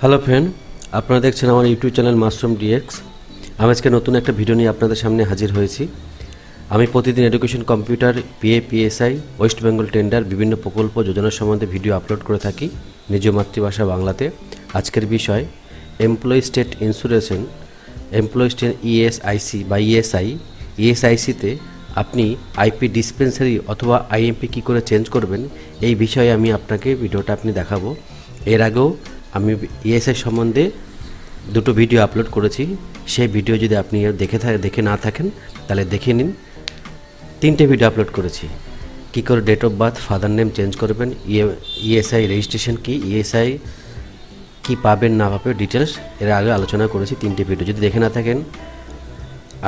Hello friend আপনারা দেখছেন আমার ইউটিউব চ্যানেল মাশরুম ডিএক্স আমি আজকে নতুন একটা ভিডিও নিয়ে আপনাদের সামনে হাজির হয়েছি। আমি প্রতিদিন education computer PA PSI West Bengal tender বিভিন্ন প্রকল্প যোজনার সম্বন্ধে ভিডিও আপলোড করে থাকি নিজ মাতৃভাষা বাংলাতে। আজকের বিষয় employee state insurance employee state ESIC বা ইএসআই ইএসআইসিতে আপনি আইপি ডিসপেন্সারি অথবা আইএমপি কী করে চেঞ্জ করবেন, এই বিষয়ে আমি আপনাকে ভিডিওটা আপনি দেখাবো। এর আগেও আমি ইএসআই সম্বন্ধে দুটো ভিডিও আপলোড করেছি। সেই ভিডিও যদি আপনি দেখে দেখে না থাকেন, তাহলে দেখে নিন। তিনটে ভিডিও আপলোড করেছি। কী করে date of birth father name change করবেন ইএসআই রেজিস্ট্রেশন কি ইএসআই কি পাবেন, না পাবেন ডিটেলস এর আগে আলোচনা করেছি তিনটে ভিডিও যদি দেখে না থাকেন,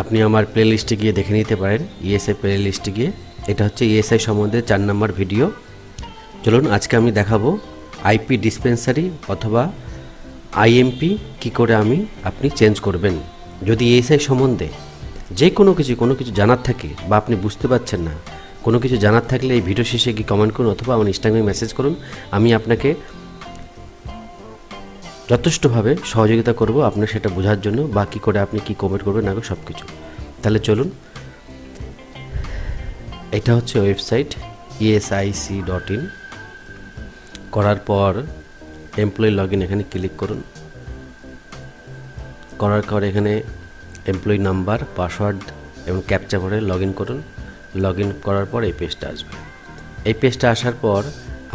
আপনি আমার প্লে লিস্টে গিয়ে দেখে নিতে পারেন ইএসআই প্লে লিস্টে গিয়ে। এটা হচ্ছে ইএসআই সম্বন্ধে চার নম্বর ভিডিও চলুন, আজকে আমি দেখাবো আইপি ডিসপেন্সারি অথবা আইএমপি কি করে আমি, আপনি চেঞ্জ করবেন। যদি ইএসআই সম্বন্ধে যে কোনো কিছু কোনো কিছু জানার থাকে বা আপনি বুঝতে পারছেন না, কোনো কিছু জানার থাকলে এই ভিডিও শেষে গিয়ে কমেন্ট করুন অথবা আমার ইনস্টাগ্রামে মেসেজ করুন। আমি আপনাকে যথেষ্টভাবে সহযোগিতা করব আপনার সেটা বোঝার জন্য বা কী করে আপনি কী কমেন্ট করবেন, না সব কিছু তাহলে চলুন। এটা হচ্ছে ওয়েবসাইট ইএসআইসি ডট ইন। করার পর এমপ্লয়ি লগ ইন এখানে ক্লিক করুন। করার পর এখানে এমপ্লয়ি নাম্বার পাসওয়ার্ড এবং ক্যাপচা করে লগ ইন করুন। লগ ইন করার পর এই পেজটা আসবে। এই পেজটা আসার পর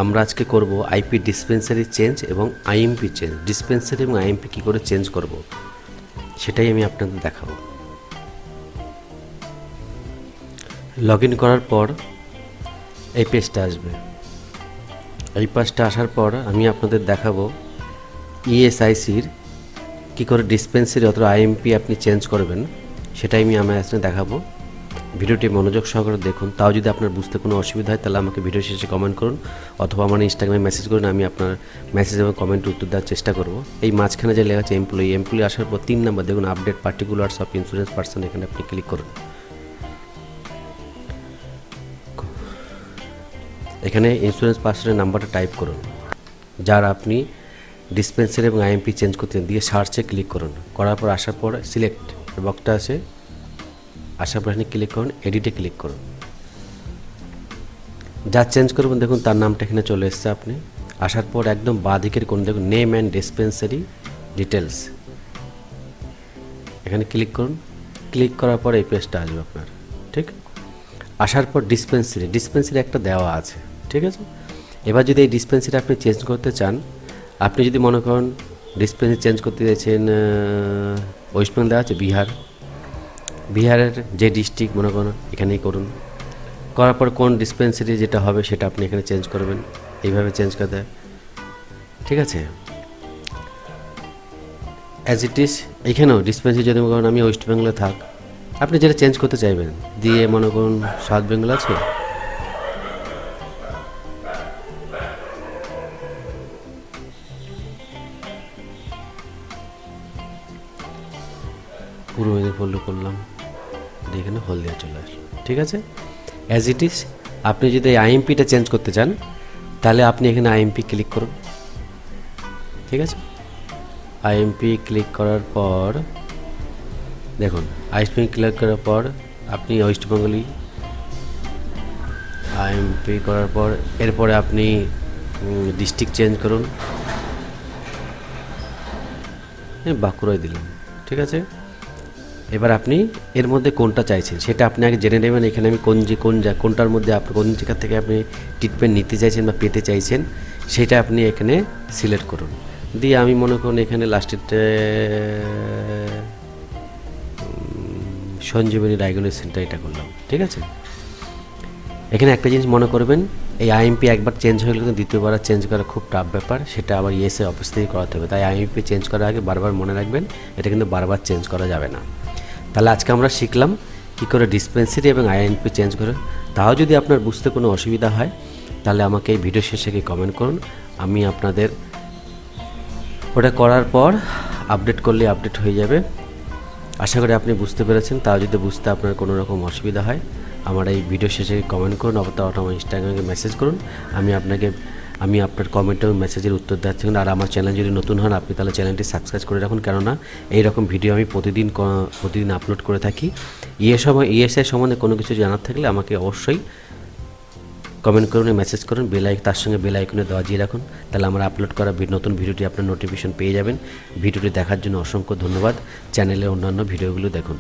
আমরা আজকে করব আইপি ডিসপেন্সারি চেঞ্জ এবং আইএমপি চেঞ্জ ডিসপেন্সারি এবং আইএমপি কী করে চেঞ্জ করব, সেটাই আমি আপনাদের দেখাবো। লগ ইন করার পর এই পেজটা আসবে। এই পাশটা আসার পর আমি আপনাদের দেখাবো ইএসআইসির কী করে ডিসপেন্সারি অথবা আইএমপি আপনি চেঞ্জ করবেন, সেটাই আমি আমার এখানে দেখাবো। ভিডিওটি মনোযোগ সহকারে দেখুন। তাও যদি আপনার বুঝতে কোনো অসুবিধা হয়, তাহলে আমাকে ভিডিও শেষে কমেন্ট করুন, অথবা আমার ইনস্টাগ্রামে মেসেজ করুন, আমি আপনার মেসেজ এবং কমেন্ট উত্তর দেওয়ার চেষ্টা করব। এই মাঝখানে যে লেখা আছে এমপ্লয়ি এমপ্লয়ি আসার পর তিন নাম্বার দেখুন update particulars of insurance person এখানে আপনি ক্লিক করুন। এখানে ইন্স্যুরেন্স পার্সনের নাম্বারটা টাইপ করুন, যার আপনি ডিসপেন্সারি এবং আইএমপি চেঞ্জ করতে দিয়ে সার্চে ক্লিক করুন। করার পর আসার পর সিলেক্ট বক্সটা আছে, আসার পর এখানে ক্লিক করুন এডিটে ক্লিক করুন। যা চেঞ্জ করবেন, দেখুন তার নামটা এখানে চলে এসছে আপনি। আসার পর একদম বাঁ দিকের কোন দেখুন নেম অ্যান্ড ডিসপেন্সারি ডিটেলস এখানে ক্লিক করুন ক্লিক করার পর এই পেজটা আসবে আপনার, ঠিক? আসার পর ডিসপেন্সারি ডিসপেন্সারি একটা দেওয়া আছে। ঠিক আছে? এবার যদি এই ডিসপেন্সারি আপনি চেঞ্জ করতে চান, আপনি যদি মনে করেন ডিসপেন্সারি চেঞ্জ করতে চাইছেন ওয়েস্ট বেঙ্গল আছে, বিহার। বিহারের যে ডিস্ট্রিক্ট মনে করুন এখানেই করুন। করার পর কোন ডিসপেন্সারি যেটা হবে সেটা আপনি এখানে চেঞ্জ করবেন। এইভাবে চেঞ্জ করে হয়। ঠিক আছে? অ্যাজ ইট ইজ এখানেও ডিসপেন্সারি যদি মনে করেন আমি ওয়েস্ট বেঙ্গলে থাক, আপনি যেটা চেঞ্জ করতে চাইবেন, দিয়ে মনে করুন সাউথ বেঙ্গল আছে পূর্ব মেদিনীপুর করলাম। এখানে হলদিয়া চলে আসলো। ঠিক আছে? অ্যাজ ইট ইজ আপনি যদি আইএমপিটা চেঞ্জ করতে চান, তাহলে আপনি এখানে আইএমপি ক্লিক করুন। ঠিক আছে? আইএমপি ক্লিক করার পর, দেখুন আইএসপি ক্লিক করার পর আপনি ওয়েস্ট বেঙ্গলি আইএমপি করার পর, এরপরে আপনি ডিস্ট্রিক্ট চেঞ্জ করুন। হ্যাঁ বাঁকুড়ায় দিলাম ঠিক আছে? এবার আপনি এর মধ্যে কোনটা চাইছেন? সেটা আপনি আগে জেনে নেবেন, এখানে আমি কোন যে, কোন যা, কোনটার মধ্যে আপনি, কোন জায়গা থেকে আপনি ট্রিটমেন্ট নিতে চাইছেন বা পেতে চাইছেন, সেটা আপনি এখানে সিলেক্ট করুন। দিয়ে আমি মনে করুন এখানে লাস্টেরটা সঞ্জীবনী ডায়াগনোস সেন্টার এটা করলাম, ঠিক আছে? এখানে একটা জিনিস মনে করবেন, এই আইএমপি একবার চেঞ্জ হয়ে গেলে দ্বিতীয়বার চেঞ্জ করা খুব টাফ ব্যাপার, সেটা আবার ইএসএ অফিস থেকে করাতে হবে। তাই আইএমপি চেঞ্জ করার আগে বারবার মনে রাখবেন, এটা কিন্তু বারবার চেঞ্জ করা যাবে না। তাহলে আজকে আমরা শিখলাম কী করে ডিসপেন্সারি এবং আইএনপি চেঞ্জ করে। তাও যদি আপনার বুঝতে কোনো অসুবিধা হয়, তাহলে আমাকে এই ভিডিও শেষে গিয়ে কমেন্ট করুন। আমি আপনাদের ওটা করার পর আপডেট করলে আপডেট হয়ে যাবে। আশা করি আপনি বুঝতে পেরেছেন। তাও যদি বুঝতে আপনার কোনো রকম অসুবিধা হয়, আমার এই ভিডিও শেষে কমেন্ট করুন, অথবা আমার ইনস্টাগ্রামে মেসেজ করুন। আমি আপনাকে আমি আপনার কমেন্ট এবং মেসেজের উত্তর দেওয়ার আর আমার চ্যানেল যদি নতুন হন, আপনি তাহলে চ্যানেলটি সাবস্ক্রাইব করে রাখুন। কেননা এই রকম ভিডিও আমি প্রতিদিন প্রতিদিন আপলোড করে থাকি। ইএস ইএসআই সম্বন্ধে কোনো কিছু জানার থাকলে আমাকে অবশ্যই কমেন্ট করুন মেসেজ করুন। বেল আইক তার সঙ্গে বেল আইকনে দেওয়া দিয়ে রাখুন। তাহলে আমরা আপলোড করা নতুন ভিডিওটি আপনার নোটিফিকেশন পেয়ে যাবেন। ভিডিওটি দেখার জন্য অসংখ্য ধন্যবাদ। চ্যানেলের অন্যান্য ভিডিওগুলো দেখুন।